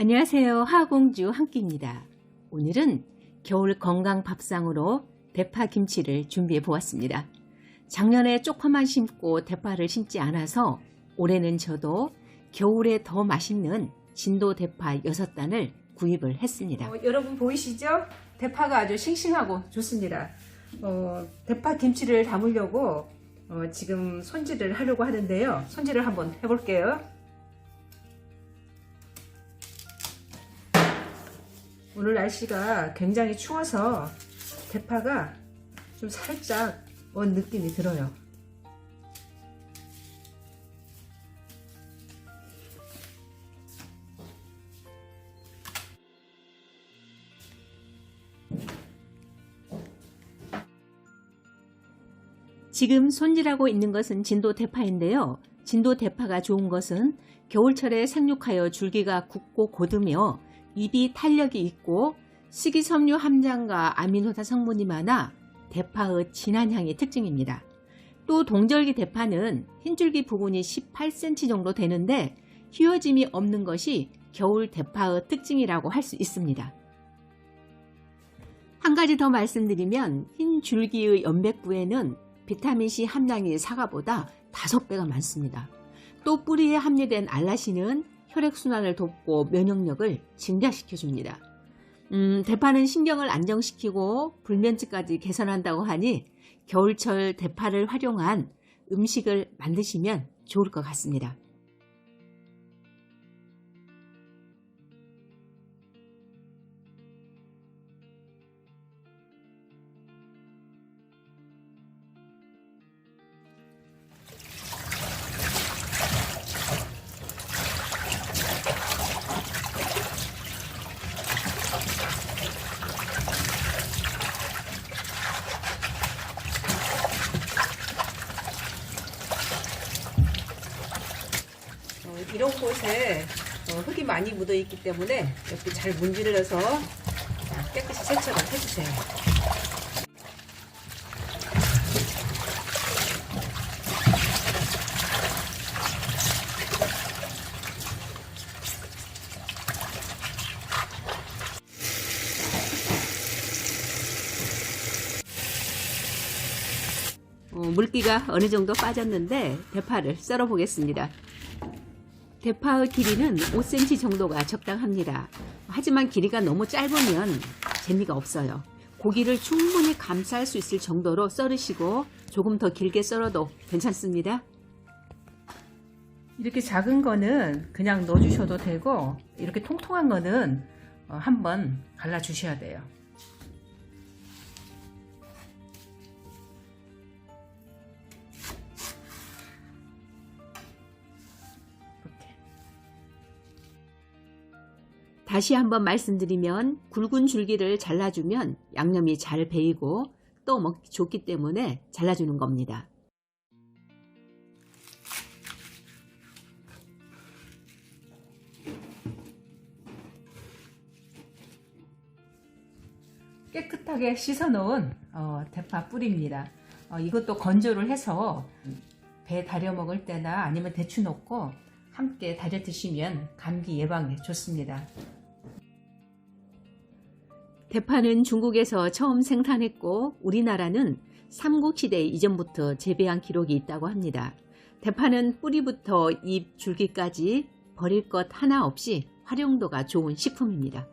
안녕하세요. 하공주 한끼입니다. 오늘은 겨울 건강 밥상으로 대파 김치를 준비해 보았습니다. 작년에 쪽파만 심고 대파를 심지 않아서 올해는 저도 겨울에 더 맛있는 진도 대파 6단을 구입을 했습니다. 어, 여러분 보이시죠? 대파가 아주 싱싱하고 좋습니다. 어, 대파 김치를 담으려고 어, 지금 손질을 하려고 하는데요. 손질을 한번 해볼게요. 오늘 날씨가 굉장히 추워서 대파가 좀 살짝 언 느낌이 들어요. 지금 손질하고 있는 것은 진도 대파인데요. 진도 대파가 좋은 것은 겨울철에 생육하여 줄기가 굳고 고드며 잎이 탄력이 있고 식이섬유 함량과 아미노산 성분이 많아 대파의 진한 향이 특징입니다. 또 동절기 대파는 흰줄기 부분이 18cm 정도 되는데 휘어짐이 없는 것이 겨울 대파의 특징이라고 할 수 있습니다. 한 가지 더 말씀드리면 흰 줄기의 연백부에는 비타민C 함량이 사과보다 5배가 많습니다. 또 뿌리에 함유된 알라신은 혈액순환을 돕고 면역력을 증가시켜줍니다. 음, 대파는 신경을 안정시키고 불면증까지 개선한다고 하니 겨울철 대파를 활용한 음식을 만드시면 좋을 것 같습니다. 많이 묻어 있기 때문에 이렇게 잘 문질러서 깨끗이 세척을 해주세요. 어, 물기가 어느 정도 빠졌는데 대파를 썰어 보겠습니다. 대파의 길이는 5cm 정도가 적당합니다. 하지만 길이가 너무 짧으면 재미가 없어요. 고기를 충분히 감쌀 수 있을 정도로 썰으시고 조금 더 길게 썰어도 괜찮습니다. 이렇게 작은 거는 그냥 넣어주셔도 되고 이렇게 통통한 거는 어, 한번 갈라주셔야 돼요. 다시 한번 말씀드리면 굵은 줄기를 잘라주면 양념이 잘 배이고 또 먹기 좋기 때문에 잘라주는 겁니다. 깨끗하게 씻어 놓은 어, 대파 뿌리입니다. 어, 이것도 건조를 해서 배 달여 먹을 때나 아니면 대추 넣고 함께 달여 드시면 감기 예방에 좋습니다. 대파는 중국에서 처음 생산했고 우리나라는 삼국시대 이전부터 재배한 기록이 있다고 합니다. 대파는 뿌리부터 잎 줄기까지 버릴 것 하나 없이 활용도가 좋은 식품입니다.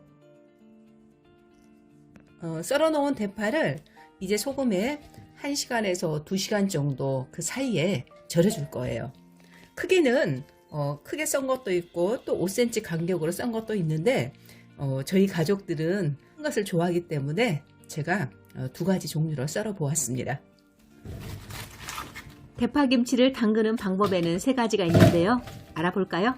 어, 썰어 놓은 대파를 이제 소금에 1시간에서 2시간 정도 그 사이에 절여줄 거예요. 크기는 어, 크게 썬 것도 있고 또 5cm 간격으로 썬 것도 있는데 어, 저희 가족들은 큰 것을 좋아하기 때문에 제가 어, 두 가지 종류로 썰어 보았습니다. 대파김치를 담그는 방법에는 세 가지가 있는데요. 알아볼까요?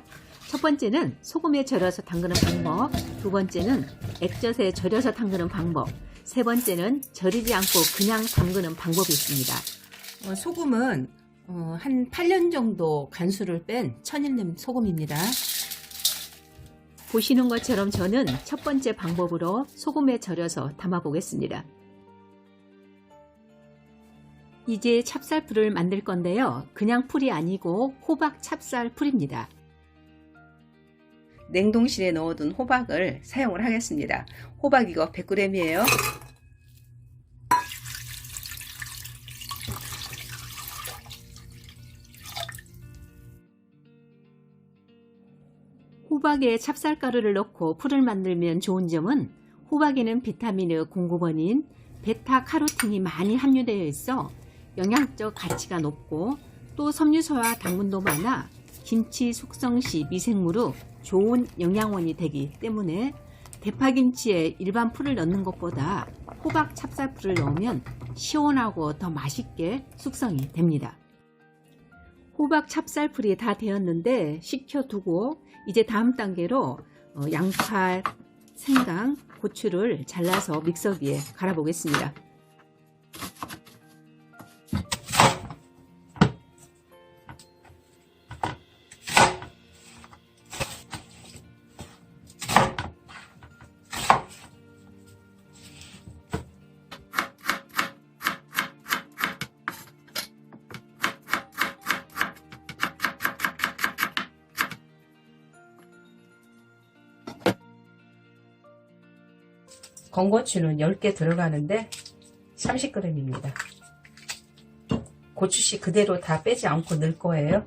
첫 번째는 소금에 절여서 담그는 방법, 두 번째는 액젓에 절여서 담그는 방법, 세 번째는 절이지 않고 그냥 담그는 방법이 있습니다. 어, 소금은 어, 한 8년 정도 간수를 뺀 천일염 소금입니다. 보시는 것처럼 저는 첫 번째 방법으로 소금에 절여서 담아 보겠습니다. 이제 찹쌀풀을 만들 건데요. 그냥 풀이 아니고 호박 찹쌀 풀입니다. 냉동실에 넣어둔 호박을 사용을 하겠습니다. 호박 이거 100g이에요. 호박에 찹쌀가루를 넣고 풀을 만들면 좋은 점은 호박에는 비타민의 공급원인 베타카로틴이 많이 함유되어 있어 영양적 가치가 높고 또 섬유소와 당분도 많아 김치 숙성 시 미생물로 좋은 영양원이 되기 때문에 대파김치에 일반 풀을 넣는 것보다 호박 찹쌀풀을 넣으면 시원하고 더 맛있게 숙성이 됩니다. 호박 찹쌀풀이 다 되었는데 식혀두고 이제 다음 단계로 어, 양파, 생강, 고추를 잘라서 믹서기에 갈아 보겠습니다. 건고추는 10개 들어가는데 30g입니다. 고추씨 그대로 다 빼지 않고 넣을 거예요.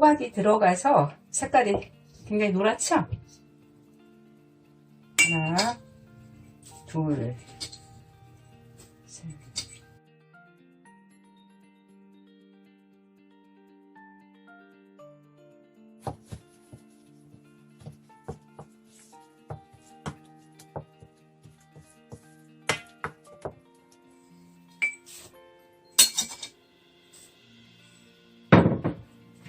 호박이 들어가서 색깔이 굉장히 노랗죠? 하나, 둘,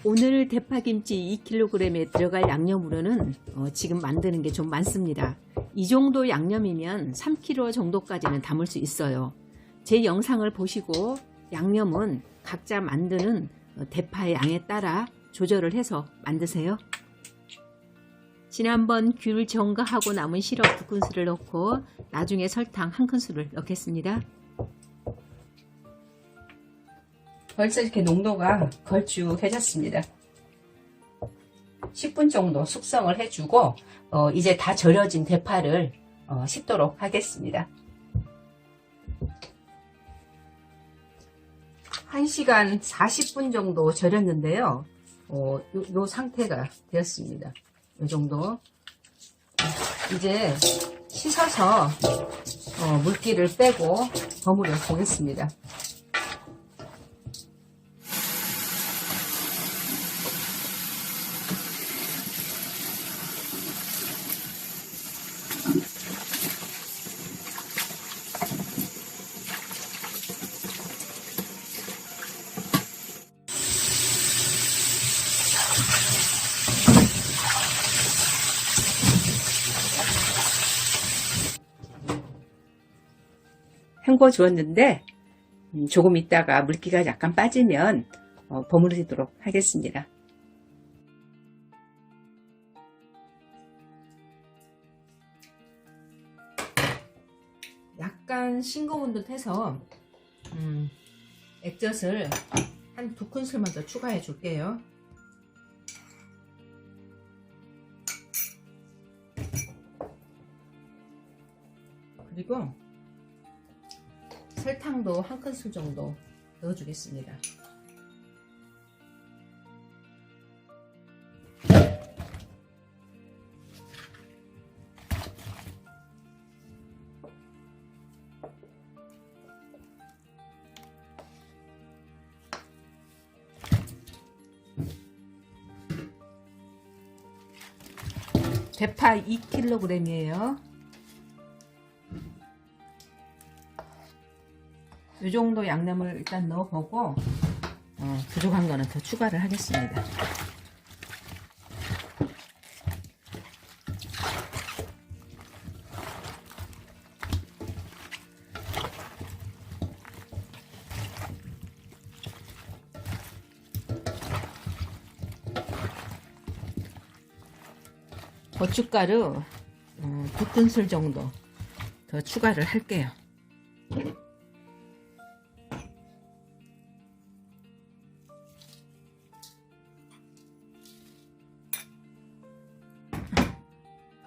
오늘 대파김치 2kg에 들어갈 양념으로는 어, 지금 만드는 게 좀 많습니다. 이 정도 양념이면 3kg 정도까지는 담을 수 있어요. 제 영상을 보시고 양념은 각자 만드는 어, 대파의 양에 따라 조절을 해서 만드세요. 지난번 귤 정가하고 남은 시럽 두 큰술을 넣고 나중에 설탕 한 큰술을 넣겠습니다. 벌써 이렇게 농도가 걸쭉해졌습니다. 10분 정도 숙성을 해주고 어, 이제 다 절여진 대파를 어, 씹도록 하겠습니다. 1시간 40분 정도 절였는데요. 어, 요, 요 상태가 되었습니다. 요 정도. 이제 씻어서 어, 물기를 빼고 버무려 보겠습니다. 헹궈 주었는데 음, 조금 있다가 물기가 약간 빠지면 어, 버무리도록 하겠습니다. 약간 싱거운 듯 해서 음, 액젓을 한 두 큰술만 더 추가해 줄게요. 그리고 설탕도 한 큰술 정도 넣어주겠습니다. 대파 2kg이에요. 이 정도 양념을 일단 넣어보고 어, 부족한 거는 더 추가를 하겠습니다. 고춧가루 어, 두 큰술 정도 더 추가를 할게요.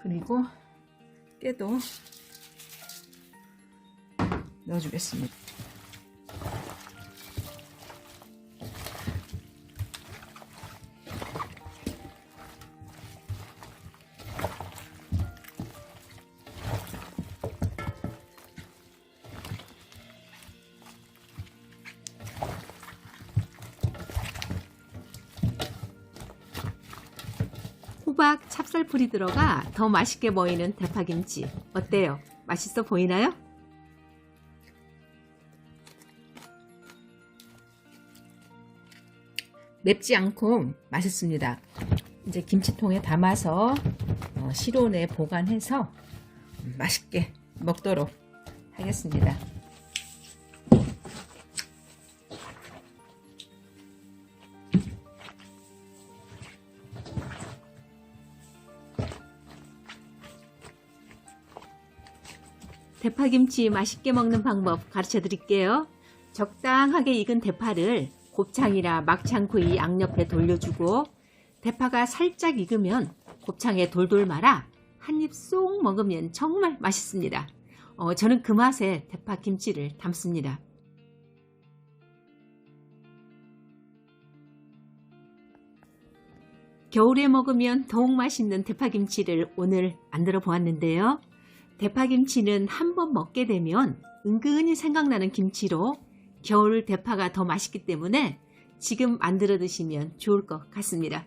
그리고 깨도 넣어주겠습니다. 찹쌀풀이 들어가 더 맛있게 보이는 대파김치. 어때요? 맛있어 보이나요? 맵지 않고 맛있습니다. 이제 김치통에 담아서 어, 실온에 보관해서 맛있게 먹도록 하겠습니다. 대파김치 맛있게 먹는 방법 가르쳐 드릴게요. 적당하게 익은 대파를 곱창이나 막창구이 양옆에 돌려주고 대파가 살짝 익으면 곱창에 돌돌 말아 한 입 쏙 먹으면 정말 맛있습니다. 어, 저는 그 맛에 대파김치를 담습니다. 겨울에 먹으면 더욱 맛있는 대파김치를 오늘 만들어 보았는데요. 대파김치는 한 번 먹게 되면 은근히 생각나는 김치로 겨울 대파가 더 맛있기 때문에 지금 만들어 드시면 좋을 것 같습니다.